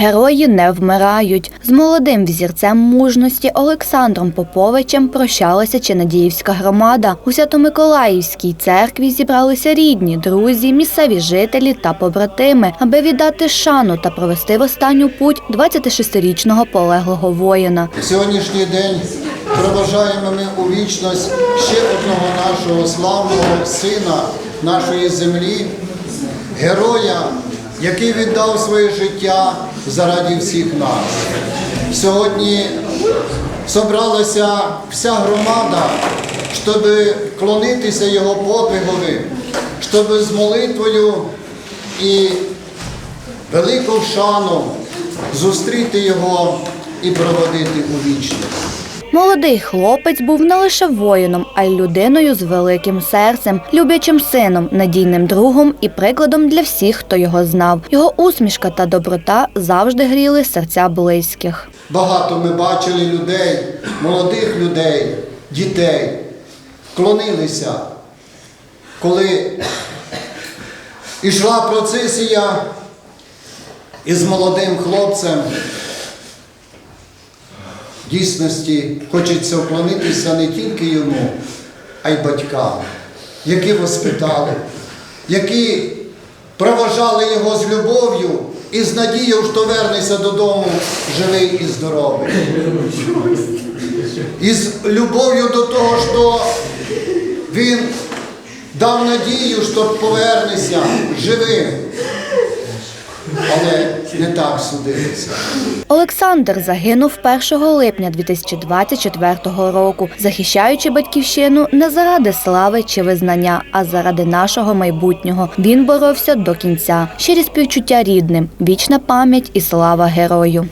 Герої не вмирають. З молодим взірцем мужності Олександром Поповичем прощалася Чинадіївська громада. У Свято-Миколаївській церкві зібралися рідні, друзі, місцеві жителі та побратими, аби віддати шану та провести в останню путь 26-річного полеглого воїна. Сьогоднішній день проважаємо ми у вічність ще одного нашого славного сина нашої землі, героя, який віддав своє життя заради всіх нас. Сьогодні зібралася вся громада, щоб клонитися його подвигові, щоб з молитвою і велику шану зустріти його і проводити у вічність. Молодий хлопець був не лише воїном, а й людиною з великим серцем, люблячим сином, надійним другом і прикладом для всіх, хто його знав. Його усмішка та доброта завжди гріли серця близьких. Багато ми бачили людей, молодих людей, дітей, клонилися, коли йшла процесія із молодим хлопцем. Дійсності хочеться вклонитися не тільки йому, а й батькам, які воспитали, які проважали його з любов'ю і з надією, що вернеться додому живий і здоровий. І з любов'ю до того, що він дав надію, що повернеться живим. Не так судилося. Олександр загинув 1 липня 2024 року, захищаючи батьківщину не заради слави чи визнання, а заради нашого майбутнього. Він боровся до кінця. Щирі співчуття рідним, вічна пам'ять і слава герою.